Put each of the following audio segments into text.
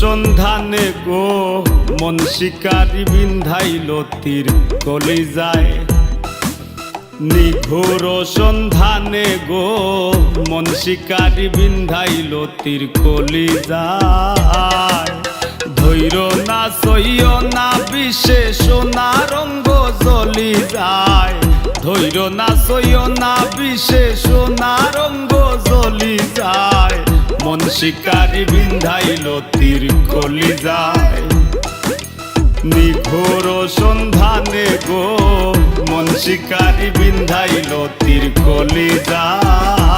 সন্ধানে গো, মন শিকারি বিন্ধাইল তীর কলি যায় নিঘোর সন্ধানে গো, মন শিকারি বিন্ধাইল তীর কলি যায় ধৈর না সইয় না বিশেষ না রঙ্গ জ্বলি যায়। ধৈর না সইয় না বিশেষ না রঙ্গ জ্বলি যায়। মন শিকারি বিন্ধাইল তীর কলি যায়। নিঘোর সন্ধানে গো, মন শিকারি বিন্ধাইল তীর কলি যায়।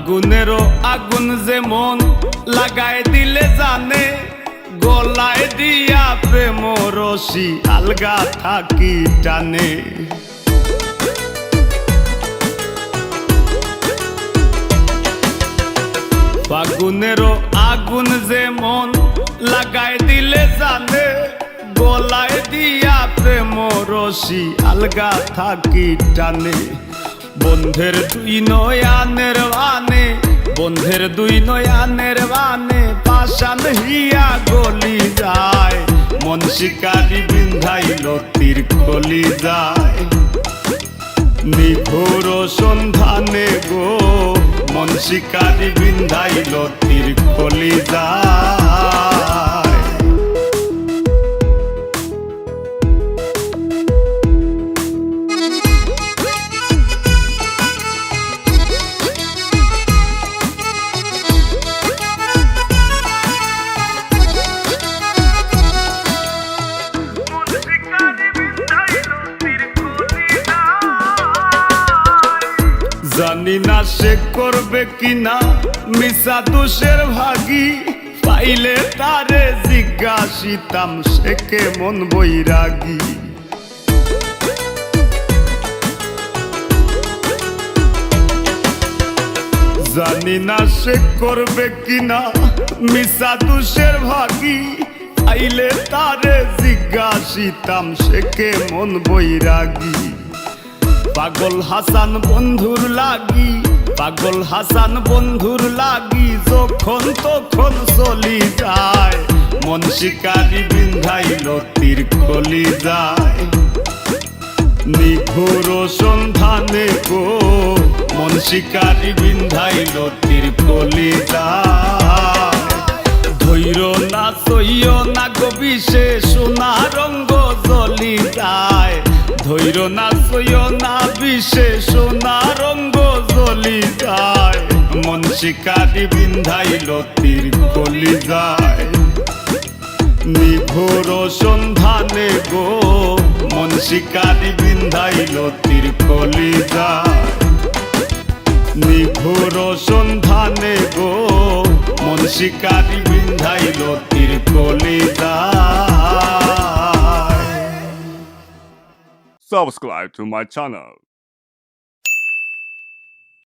ফাগুনেরও আগুন যেমন লাগায় দিলে জানে, গলায় দিয়া প্রেম রশি আলগা থাকি টানে। ফাগুনেরও আগুন যেমন লাগায় দিলে জানে, গলায় দিয়া প্রেম রশি আলগা থাকি টানে। বন্ধের দুই নয়ানের বানে বন্ধের দুই নয়ানের বানে পাশান হিয়া গলি যায়। মন শিকারি বিন্ধাইল তীর কলি যায়। নিঘোর সন্ধানে গো, মন শিকারি বিন্ধাইল তীর কলি যায়। জানি না সে করবে কিনা। মিশা দোষের ভাগি। পাইলে তারে জিজ্ঞাসিতাম, সে কেমন বৈরাগী? জানি না সে করবে কিনা। মিশা দোষের ভাগি। আইলে তারে জিজ্ঞাসিতাম, সে কেমন বৈরাগী? পাগল হাসান বন্ধুর লাগি, পাগল হাসান বন্ধুর লাগি, যখন তখন চলি যায়। মন শিকারি বিন্ধাইল তীর কলি যায়। নিঘোর সন্ধানে গো, মন শিকারি বিন্ধাইল তীর কলি যায়। ধৈর না, সইয় না গো বিশেষ সোনা রঙ্গ জ্বলি যায়। ধৈর না, সইয় না বিশেষ সোনা রঙ্গ জ্বলি যায়। মন শিকারি বিন্ধাইল তীর কলি যায়। নিঘোর সন্ধানে গো, মন শিকারি বিন্ধাইল তীর কলি যায়। নিঘোর সন্ধানে গো মন শিকারি বিন্ধাইল তীর কলি যায় Subscribe to my channel.